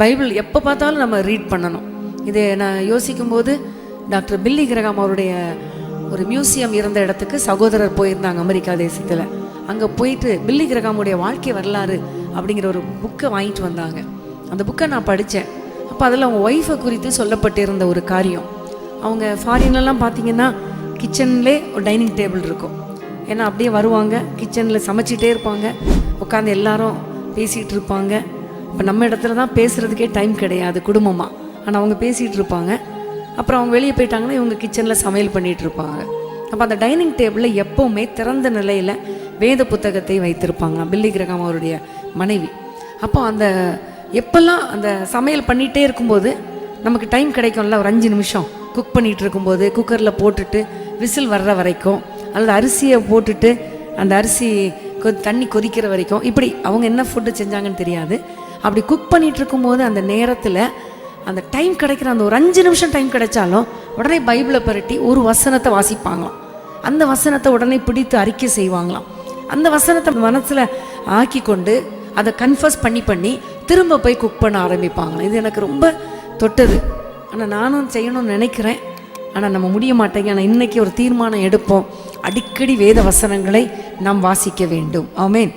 Bible எப்போ பார்த்தாலும் நம்ம ரீட் பண்ணணும். இதை நான் யோசிக்கும்போது டாக்டர் பில்லி கிரகாம் அவருடைய ஒரு மியூசியம் இருந்த இடத்துக்கு சகோதரர் போயிருந்தாங்க அமெரிக்கா தேசத்தில். அங்கே போயிட்டு பில்லி கிரகாமுடைய வாழ்க்கை வரலாறு அப்படிங்கிற ஒரு புக்கை வாங்கிட்டு வந்தாங்க. அந்த புக்கை நான் படித்தேன் அப்போ அதில் அவங்க ஒய்ஃபை குறித்து சொல்லப்பட்டிருந்த ஒரு காரியம். அவங்க ஃபாரின்லலாம் பார்த்தீங்கன்னா கிச்சன்லே ஒரு டைனிங் டேபிள் இருக்கும். ஏன்னா அப்படியே வருவாங்க கிச்சனில் சமைச்சிட்டே இருப்பாங்க உட்காந்து எல்லாரும் பேசிகிட்டு இருப்பாங்க. இப்போ நம்ம இடத்துல தான் பேசுகிறதுக்கே டைம் கிடையாது குடும்பமாக ஆனால் அவங்க பேசிகிட்டு இருப்பாங்க. அப்புறம் அவங்க வெளியே போயிட்டாங்கன்னா இவங்க கிச்சனில் சமையல் பண்ணிகிட்டு இருப்பாங்க. அப்போ அந்த டைனிங் டேபிளில் எப்போவுமே திறந்த நிலையில் வேத புத்தகத்தை வைத்திருப்பாங்க பில்லி கிரகம் அவருடைய மனைவி. அப்போ அந்த எப்பெல்லாம் அந்த சமையல் பண்ணிகிட்டே இருக்கும்போது நமக்கு டைம் கிடைக்கும்ல ஒரு அஞ்சு நிமிஷம். குக் பண்ணிகிட்டு இருக்கும்போது குக்கரில் போட்டுட்டு விசில் வர்ற வரைக்கும் அல்லது அரிசியை போட்டுட்டு அந்த அரிசி கொ தண்ணி கொதிக்கிற வரைக்கும் இப்படி அவங்க என்ன ஃபுட்டு செஞ்சாங்கன்னு தெரியாது. அப்படி குக் பண்ணிட்டு இருக்கும்போது அந்த நேரத்தில் அந்த டைம் கிடைக்கிற அந்த ஒரு அஞ்சு நிமிஷம் டைம் கிடைச்சாலும் உடனே பைபிளை புரட்டி ஒரு வசனத்தை வாசிப்பாங்களாம். அந்த வசனத்தை உடனே பிடித்து அறிக்கை செய்வாங்களாம். அந்த வசனத்தை மனசில் ஆக்கி கொண்டு அதை கன்ஃபர்ஸ் பண்ணி பண்ணி திரும்ப போய் குக் பண்ண ஆரம்பிப்பாங்களாம். இது எனக்கு ரொம்ப தொட்டது. ஆனால் நானும் செய்யணும்னு நினைக்கிறேன். ஆனால் நம்ம முடிய மாட்டேங்க ஆனால் இன்றைக்கி ஒரு தீர்மானம் எடுப்போம். அடிக்கடி வேத வசனங்களை நாம் வாசிக்க வேண்டும். ஆமேன்.